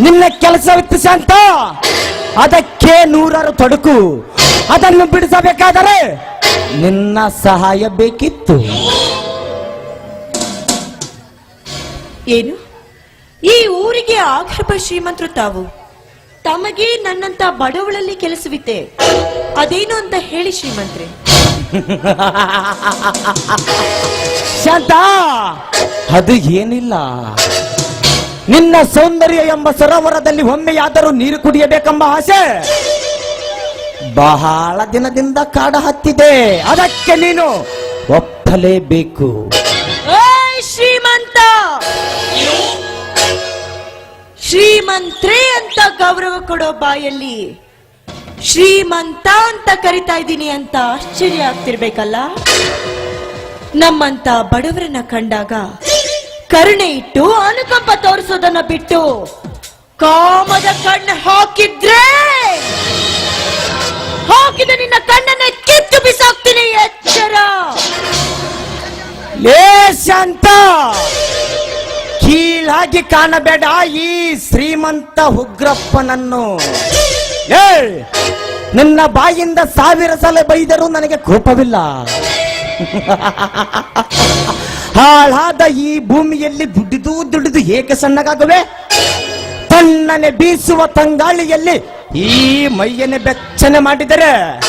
ನಿನ್ನ ಕೆಲಸವಿತ್ತು ಶಾಂತ ಅದಕ್ಕೆ ನೂರಾರು ತೊಡಕು. ಅದನ್ನು ಬಿಡಿಸಬೇಕಾದರೆ ನಿನ್ನ ಸಹಾಯ ಬೇಕಿತ್ತು. ಏನು? ಈ ಊರಿಗೆ ಆಕ್ಷೇಪ ಶ್ರೀಮಂತರು ತಾವು. ತಮಗೆ ನನ್ನಂತ ಬಡವಳಲ್ಲಿ ಕೆಲಸವಿತ್ತೆ. ಅದೇನು ಅಂತ ಹೇಳಿ ಶ್ರೀಮಂತ್ರೆ. ಶಾಂತ ಅದು ಏನಿಲ್ಲ. ನಿನ್ನ ಸೌಂದರ್ಯ ಎಂಬ ಸರೋವರದಲ್ಲಿ ಒಮ್ಮೆಯಾದರೂ ನೀರು ಕುಡಿಯಬೇಕೆಂಬ ಆಸೆ. ಬಹಳ ದಿನದಿಂದ ಕಾಡ ಹತ್ತಿದೆ. ಅದಕ್ಕೆ ನೀನು ಒಪ್ಪಲೇಬೇಕು. ಶ್ರೀಮಂತ! ಶ್ರೀಮಂತ್ರಿ ಅಂತ ಗೌರವ ಕೊಡೋ ಬಾಯಲ್ಲಿ ಶ್ರೀಮಂತ ಅಂತ ಕರಿತಾ ಇದ್ದೀನಿ ಅಂತ ಆಶ್ಚರ್ಯ ಆಗ್ತಿರ್ಬೇಕಲ್ಲ? ನಮ್ಮಂತ ಬಡವರನ್ನ ಕಂಡಾಗ ಕರುಣೆ ಇಟ್ಟು ಅನುಕಂಪ ತೋರಿಸೋದನ್ನ ಬಿಟ್ಟು ಕಾಮದ ಕಣ್ಣು ಹಾಕಿದ್ರೆ, ಹಾಕಿದ ನಿನ್ನ ಕಣ್ಣನ್ನ ಕಿತ್ತು ಬಿಸಾಕ್ತೀನಿ, ಎಚ್ಚರ. ಏ ಶಾಂತ, ಕೀಳಾಗಿ ಕಾಣಬೇಡ ಈ ಶ್ರೀಮಂತ ಉಗ್ರಪ್ಪನನ್ನು. ನನ್ನ ನಿನ್ನ ಬಾಯಿಂದ ಸಾವಿರ ಸಲ ಬೈದರೂ ನನಗೆ ಕೋಪವಿಲ್ಲ. ಹಾಳಾದ ಈ ಭೂಮಿಯಲ್ಲಿ ದುಡಿದು ದುಡಿದು ಏಕೆ ಸಣ್ಣಗಾಗುವೆ ತನ್ನನೆ ಬೀಸುವ ತಂಗಾಳಿಯಲ್ಲಿ ಈ ಮೈಯನ್ನೇ ಬೆಚ್ಚನೆ ಮಾಡಿದರೆ.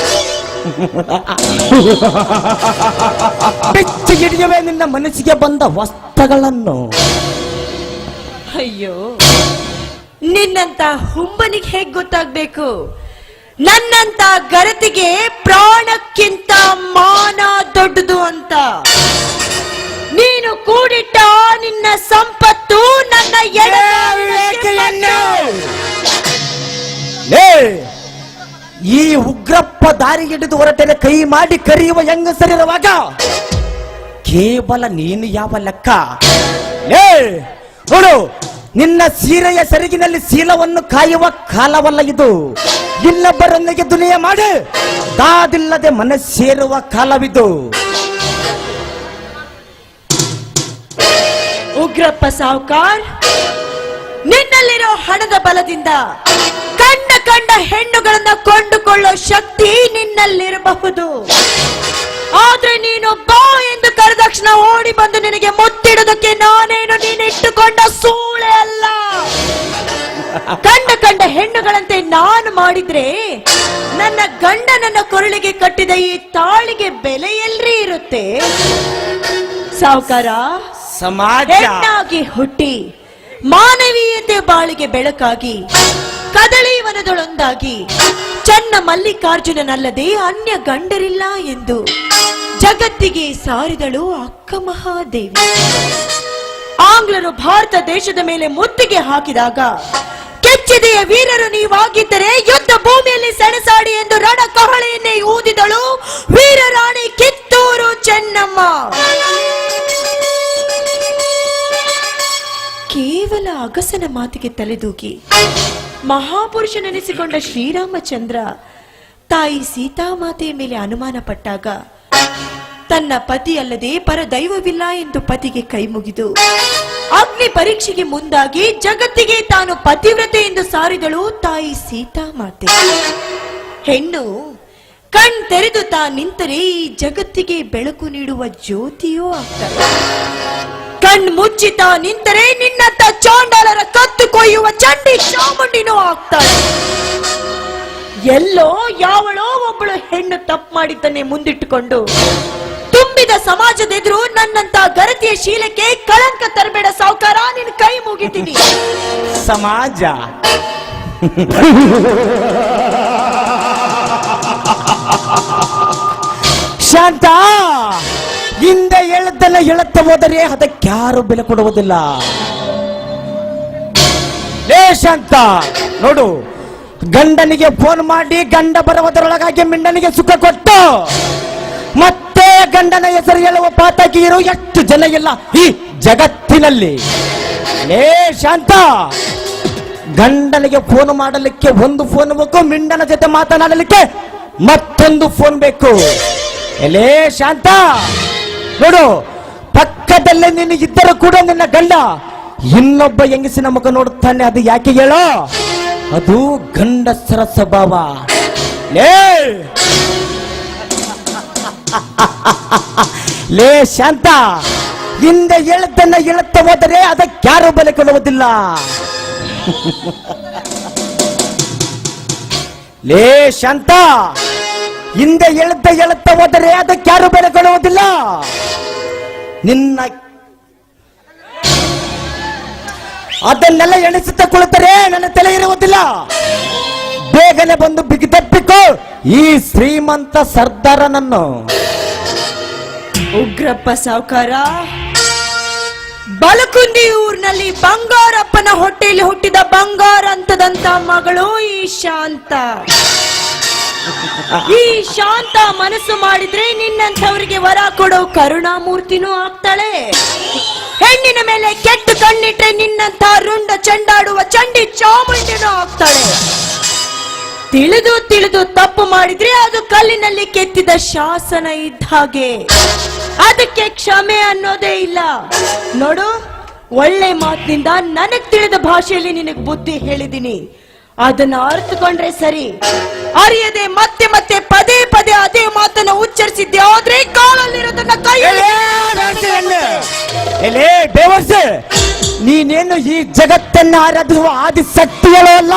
ಬೆಚ್ಚ ಹಿಡಿಯುವೆ ನಿನ್ನ ಮನಸ್ಸಿಗೆ ಬಂದ ವಸ್ತ್ರಗಳನ್ನು. ಅಯ್ಯೋ, ನಿನ್ನಂತ ಹುಂಬನಿಗೆ ಹೇಗ್ ಗೊತ್ತಾಗ್ಬೇಕು? ನನ್ನಂತ ಗರತಿಗೆ ಪ್ರಾಣಕ್ಕಿಂತ ಮಾನ ದೊಡ್ಡದು ಅಂತ. ನೀನು ಕೂಡಿಟ್ಟ ನಿನ್ನ ಸಂಪತ್ತು ನನ್ನ ಈ ಉಗ್ರಪ್ಪ ದಾರಿ ಹಿಡಿದು ಹೊರಟರೆ ಕೈ ಮಾಡಿ ಕರೆಯುವ ಹೆಂಗಸರಿರುವಾಗ ಕೇವಲ ನೀನು ಯಾವ ಲೆಕ್ಕ? ನೋಡು, ನಿನ್ನ ಸೀರೆಯ ಸರಿಗಿನಲ್ಲಿ ಸೀಲವನ್ನು ಕಾಯುವ ಕಾಲವಲ್ಲ ಇದು. ಇನ್ನೊಬ್ಬರೊಂದಿಗೆ ದುನಿಯ ಮಾಡಿ. ದಾದಿಲ್ಲದೆ ಮನಸ್ಸೇರುವ ಸೇರುವ ಕಾಲವಿದು. ಉಗ್ರಪ್ಪ ಸಾವುಕಾರ್, ನಿನ್ನಲ್ಲಿರೋ ಹಣದ ಬಲದಿಂದ ಕಂಡ ಕಂಡ ಹೆಣ್ಣುಗಳನ್ನ ಕೊಂಡುಕೊಳ್ಳೋ ಶಕ್ತಿ ನಿನ್ನಲ್ಲಿರಬಹುದು. ಆದ್ರೆ ನೀನು ಬಾ ಎಂದು ಕರೆದಕ್ಷಣ ಓಡಿ ಬಂದು ನಿನಗೆ ಮುತ್ತಿಡೋದಕ್ಕೆ ನಾನೇನು ನೀನು ಇಟ್ಟುಕೊಂಡ ಸೂಳೆ ಅಲ್ಲ. ಕಂಡ ಕಂಡ ಹೆಣ್ಣುಗಳಂತೆ ನಾನು ಮಾಡಿದ್ರೆ ನನ್ನ ಗಂಡ ನನ್ನ ಕೊರಳಿಗೆ ಕಟ್ಟಿದ ಈ ತಾಳಿಗೆ ಬೆಲೆ ಎಲ್ರಿ ಇರುತ್ತೆ? ಸಾವುಕಾರ ಸಮಾಜ. ಹುಟ್ಟಿ, ಮಾನವೀಯತೆ ಬಾಳಿಗೆ ಬೆಳಕಾಗಿ, ಕದಳಿ ವನದೊಳೊಂದಾಗಿ, ಚನ್ನ ಮಲ್ಲಿಕಾರ್ಜುನನಲ್ಲದೆ ಅನ್ಯ ಗಂಡರಿಲ್ಲ ಎಂದು ಜಗತ್ತಿಗೆ ಸಾರಿದಳು ಅಕ್ಕ ಮಹಾದೇವಿ. ಆಂಗ್ಲರು ಭಾರತ ದೇಶದ ಮೇಲೆ ಮುತ್ತಿಗೆ ಹಾಕಿದಾಗ, ಕೆಚ್ಚಿದೆಯ ವೀರರು ನೀವಾಗಿದ್ದರೆ ಯುದ್ಧ ಭೂಮಿಯಲ್ಲಿ ಸೆಣಸಾಡಿ ಎಂದು ರಣ ಕಹಳೆಯನ್ನೇ ಊದಿದಳು ವೀರರಾಣಿ ಕಿತ್ತೂರು ಚೆನ್ನಮ್ಮ. ಕೇವಲ ಅಗಸನ ಮಾತಿಗೆ ತಲೆದೂಗಿ ಮಹಾಪುರುಷನೆನಿಸಿಕೊಂಡ ಶ್ರೀರಾಮಚಂದ್ರ ತಾಯಿ ಸೀತಾಮಾತೆಯ ಮೇಲೆ ಅನುಮಾನ ಪಟ್ಟಾಗ ತನ್ನ ಪತಿ ಅಲ್ಲದೆ ಪರ ದೈವವಿಲ್ಲ ಎಂದು ಪತಿಗೆ ಕೈ ಮುಗಿದು, ಅಗ್ನಿ ಪರೀಕ್ಷೆಗೆ ಮುಂದಾಗಿ ಜಗತ್ತಿಗೆ ತಾನು ಪತಿವ್ರತೆ ಎಂದು ಸಾರಿದಳು ತಾಯಿ ಸೀತಾಮಾತೆ. ಹೆಣ್ಣು ಕಣ್ ತೆರೆದು ತಾ ನಿಂತರೆ ಈ ಜಗತ್ತಿಗೆ ಬೆಳಕು ನೀಡುವ ಜ್ಯೋತಿಯೂ ಆಗ್ತದೆ. ಕಣ್ ಮುಚ್ಚಿತ ನಿಂತರೆ ನಿನ್ನಂತ ಚಾಂಡಾಲರ ಕತ್ತು ಕೊಯ್ಯುವ ಚಂಡಿ ಚಾಮುಂಡಿನೂ ಆಗ್ತಾಳೆ. ಎಲ್ಲೋ ಯಾವಳೋ ಒಬ್ಬಳು ಹೆಣ್ಣು ತಪ್ಪು ಮಾಡಿದ್ದನ್ನೇ ಮುಂದಿಟ್ಟುಕೊಂಡು ತುಂಬಿದ ಸಮಾಜದ ಎದುರು ನನ್ನಂತ ಗರತಿಯ ಶೀಲಕ್ಕೆ ಕಳಂಕ ತರಬೇಡ ಸಾವುಕಾರ, ನಿನ್ ಕೈ ಮುಗಿತೀನಿ. ಸಮಾಜ. ಶಾಂತ, ಹಿಂದೆ ಹೇಳದ್ದೆಲ್ಲ ಹೇಳುತ್ತ ಹೋದರೆ ಅದಕ್ಕೆ ಯಾರು ಬೆಲೆ ಕೊಡುವುದಿಲ್ಲ. ಲೇ ಶಾಂತ, ನೋಡು, ಗಂಡನಿಗೆ ಫೋನ್ ಮಾಡಿ ಗಂಡ ಬರುವುದರೊಳಗಾಗಿ ಮಿಂಡನಿಗೆ ಸುಖ ಕೊಟ್ಟು, ಮತ್ತೆ ಗಂಡನ ಹೆಸರು ಹೇಳುವ ಪಾತಕಿಯರು ಎಷ್ಟು ಜನ ಇಲ್ಲ ಈ ಜಗತ್ತಿನಲ್ಲಿ. ಲೇ ಶಾಂತ, ಗಂಡನಿಗೆ ಫೋನ್ ಮಾಡಲಿಕ್ಕೆ ಒಂದು ಫೋನ್ ಬೇಕು, ಮಿಂಡನ ಜೊತೆ ಮಾತನಾಡಲಿಕ್ಕೆ ಮತ್ತೊಂದು ಫೋನ್ ಬೇಕು. ಎಲೇ ಶಾಂತ, ನೋಡು, ಪಕ್ಕದಲ್ಲೇ ನೀನು ಇದ್ದರೂ ಕೂಡ ನಿನ್ನ ಗಂಡ ಇನ್ನೊಬ್ಬ ಹೆಂಗಸಿನ ಮುಖ ನೋಡುತ್ತಾನೆ, ಅದು ಯಾಕೆ ಹೇಳೋ? ಅದು ಗಂಡಸರ ಸ್ವಭಾವ. ಲೇ! ಲೇ ಶಾಂತ, ಹಿಂದೆ ಹೇಳದನ್ನ ಹೇಳುತ್ತ ಹೋದರೆ ಅದಕ್ಕೆ ಯಾರು ಬೆಲೆ ಕೊಡುವುದಿಲ್ಲ. ಲೇ ಶಾಂತ ಹಿಂದೆ ಎಳುತ್ತ ಎಳುತ್ತ ಹೋದರೆ ಅದಕ್ಕೆ ಯಾರು ಬೆಲೆ ಕೊಡುವುದಿಲ್ಲ? ನಿನ್ನ ಅದನ್ನೆಲ್ಲ ಎಣಿಸುತ್ತಾ ಕುಳಿತರೆ ನನ್ನ ತಲೆ ಇರುವುದಿಲ್ಲ. ಬೇಗನೆ ಬಂದು ಬಿಗಿ ತಪ್ಪಿಕೋ ಈ ಶ್ರೀಮಂತ ಸರ್ದಾರನನ್ನು. ಉಗ್ರಪ್ಪ ಸಾವುಕಾರ, ಬಲಕುಂದಿ ಊರಿನಲ್ಲಿ ಬಂಗಾರಪ್ಪನ ಹೊಟ್ಟೆಯಲ್ಲಿ ಹುಟ್ಟಿದ ಬಂಗಾರ ಅಂತದಂತ ಮಗಳು ಈ ಶಾಂತ. ಈ ಶಾಂತ ಮನಸ್ಸು ಮಾಡಿದ್ರೆ ನಿನ್ನಂಥವ್ರಿಗೆ ವರ ಕೊಡೋ ಕರುಣಾಮೂರ್ತಿನೂ ಆಗ್ತಾಳೆ. ಹೆಣ್ಣಿನ ಮೇಲೆ ಕೆಟ್ಟು ಕಣ್ಣಿಟ್ರೆ ನಿನ್ನಂಥ ರುಂಡ ಚಂಡಾಡುವ ಚಂಡಿ ಚಾಮುಂಡಿನೂ ಆಗ್ತಾಳೆ. ತಿಳಿದು ತಿಳಿದು ತಪ್ಪು ಮಾಡಿದ್ರೆ ಅದು ಕಲ್ಲಿನಲ್ಲಿ ಕೆತ್ತಿದ ಶಾಸನ ಇದ್ದ ಹಾಗೆ. ಅದಕ್ಕೆ ಕ್ಷಮೆ ಅನ್ನೋದೇ ಇಲ್ಲ. ನೋಡು, ಒಳ್ಳೆ ಮಾತಿನಿಂದ ನನಗ್ ತಿಳಿದ ಭಾಷೆಯಲ್ಲಿ ನಿನಗ್ ಬುದ್ಧಿ ಹೇಳಿದೀನಿ. ಅದನ್ನ ಅರ್ಥಕೊಂಡ್ರೆ ಸರಿ. ಅರಿಯದೆ ಮತ್ತೆ ಮತ್ತೆ ಪದೇ ಪದೇ ಅದೇ ಮಾತನ್ನ ಉಚ್ಚರಿಸಿದ್ದೆ, ಆದ್ರೆ ಕಾಲಲ್ಲಿರೋದನ್ನ ಕೈ ಎಲೇ ಬೇವರ್ಸೆ ನೀನೇನು ಈ ಜಗತ್ತನ್ನ ಆರಾಧಿಸುವ ಆದಿಶಕ್ತಿಗಳೂ ಅಲ್ಲ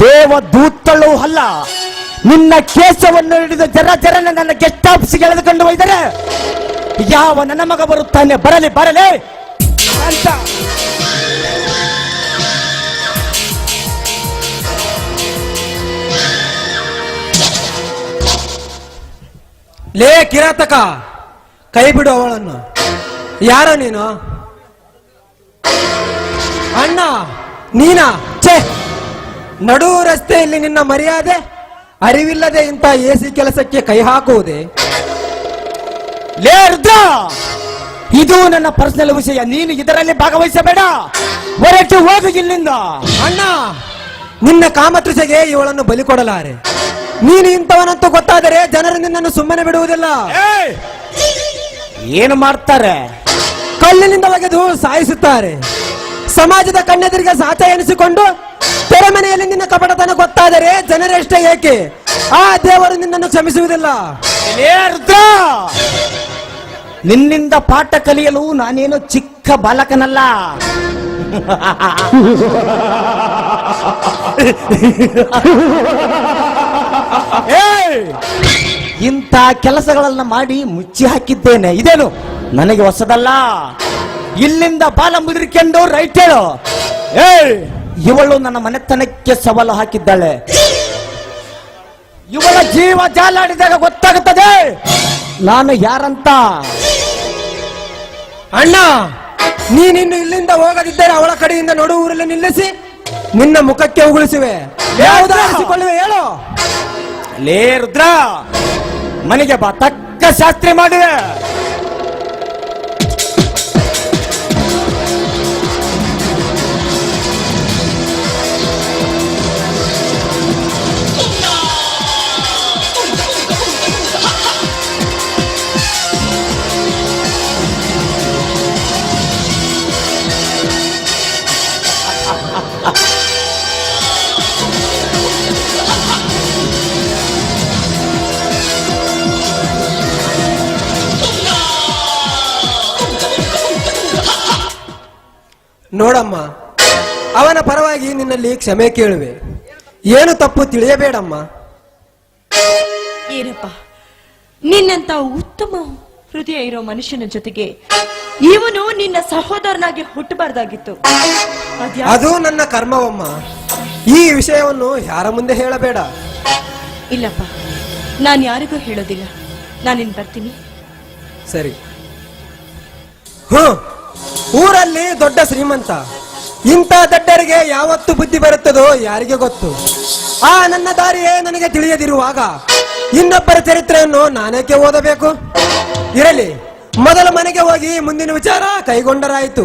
ದೇವ ದೇವದೂತಳು ಅಲ್ಲ. ನಿನ್ನ ಕೇಶವನ್ನು ಹಿಡಿದು ಜರ ಜರನ ನನ್ನ ಗೆಸ್ಟ್ ಆಫೀಸ್ಗೆ ಎಳೆದುಕೊಂಡು ಹೋಯ್ದರೆ ಯಾವ ನನ್ನ ಮಗ ಬರುತ್ತಾನೆ? ಬರಲಿ ಬರಲಿ. ಲೇ ಕಿರಾತಕ, ಕೈ ಬಿಡು ಅವಳನ್ನು. ಯಾರ ನೀನು? ಅಣ್ಣ, ನೀನಾ? ಛೇ! ನಡು ರಸ್ತೆಯಲ್ಲಿ ನಿನ್ನ ಮರ್ಯಾದೆ, ಅರಿವಿಲ್ಲದೆ ಇಂಥ ಎಸಿ ಕೆಲಸಕ್ಕೆ ಕೈ ಹಾಕುವುದೇ? ಲೇ ರುದ್ರ! ಇದು ನನ್ನ ಪರ್ಸನಲ್ ವಿಷಯ, ನೀನು ಇದರಲ್ಲಿ ಭಾಗವಹಿಸಬೇಡ. ಹೊರಟು ಹೋಗು ಇಲ್ಲಿಂದ. ಅಣ್ಣ, ನಿನ್ನ ಕಾಮತೃಷೆಗೆ ಇವಳನ್ನು ಬಲಿ ಕೊಡಲಾರೆ. ನೀನು ಇಂಥವನಂತೂ ಗೊತ್ತಾದರೆ ಜನರು ನಿನ್ನನ್ನು ಸುಮ್ಮನೆ ಬಿಡುವುದಿಲ್ಲ! ಏನು ಮಾಡ್ತಾರೆ? ಕಲ್ಲಿನಿಂದ ಒಗೆದು ಸಾಯಿಸುತ್ತಾರೆ. ಸಮಾಜದ ಕಣ್ಣೆದುರಿಗೆ ಸಾಚ ಎನಿಸಿಕೊಂಡು ತೆರೆಮನೆಯಲ್ಲಿ ನಿನ್ನ ಕಪಟತನ ಗೊತ್ತಾದರೆ ಜನರೆಷ್ಟೇ ಏಕೆ? ಆ ದೇವರು ನಿನ್ನನ್ನು ಕ್ಷಮಿಸುವುದಿಲ್ಲ. ನಿನ್ನಿಂದ ಪಾಠ ಕಲಿಯಲು ನಾನೇನು ಚಿಕ್ಕ ಬಾಲಕನಲ್ಲ! ಇಂಥ ಕೆಲಸಗಳನ್ನ ಮಾಡಿ ಮುಚ್ಚಿ ಹಾಕಿದ್ದೇನೆ. ಇದೇನು? ನನಗೆ ಹೊಸದಲ್ಲ. ಇಲ್ಲಿಂದ ಬಾಲ ಮುದುರಿಕೊಂಡು ರೈಟ್ ಹೇಳು. ಏಯ್ ಇವಳು ನನ್ನ ಮನೆತನಕ್ಕೆ ಸವಾಲು ಹಾಕಿದ್ದಾಳೆ. ಇವಳ ಜೀವ ಜಾಲಾಡಿದಾಗ ಗೊತ್ತಾಗುತ್ತದೆ. ನಾನು ಯಾರಂತ? ಅಣ್ಣ ನೀನಿನ್ನು ಇಲ್ಲಿಂದ ಹೋಗದಿದ್ದರೆ ಅವಳ ಕಡೆಯಿಂದ ನೋಡುವರಲ್ಲಿ ಊರಲ್ಲಿ ನಿಲ್ಲಿಸಿ. ನಿನ್ನ ಮುಖಕ್ಕೆ ಉಗುಳಿಸಿವೆ. ಹೇಳು. ಲೇ ರುದ್ರ ಮನೆಗೆ ಬಾ ತಕ್ಕ ಶಾಸ್ತ್ರಿ ಮಾಡುವೆ ನೋಡಮ್ಮ ಅವನ ಪರವಾಗಿ ನಿನ್ನಲ್ಲಿ ಕ್ಷಮೆ ಕೇಳುವೆ. ಏನು ತಪ್ಪು ತಿಳಿಯಬೇಡಮ್ಮ. ಏನಪ್ಪ ನಿನ್ನಂತ ಉತ್ತಮ ಹೃದಯ ಇರೋ ಮನುಷ್ಯನ ಜೊತೆಗೆ ಇವನು ನಿನ್ನ ಸಹೋದರನಾಗಿ ಹುಟ್ಟಬಾರ್ದಾಗಿತ್ತು. ಅದು ನನ್ನ ಕರ್ಮವಮ್ಮ. ಈ ವಿಷಯವನ್ನು ಯಾರ ಮುಂದೆ ಹೇಳಬೇಡ. ಇಲ್ಲಪ್ಪ ನಾನು ಯಾರಿಗೂ ಹೇಳೋದಿಲ್ಲ. ನಾನಿನ್ ಬರ್ತೀನಿ. ಸರಿ. ಹ್ಮ್. ಊರಲ್ಲಿ ದೊಡ್ಡ ಶ್ರೀಮಂತ. ಇಂಥ ದಡ್ಡರಿಗೆ ಯಾವತ್ತು ಬುದ್ಧಿ ಬರುತ್ತದೋ ಯಾರಿಗೆ ಗೊತ್ತು? ಆ ನನ್ನ ದಾರಿಯೇ ನನಗೆ ತಿಳಿಯದಿರುವಾಗ ಇನ್ನೊಬ್ಬರ ಚರಿತ್ರೆಯನ್ನು ನಾನೇಕೆ ಓದಬೇಕು? ಇರಲಿ, ಮೊದಲು ಮನೆಗೆ ಹೋಗಿ ಮುಂದಿನ ವಿಚಾರ ಕೈಗೊಂಡರಾಯಿತು.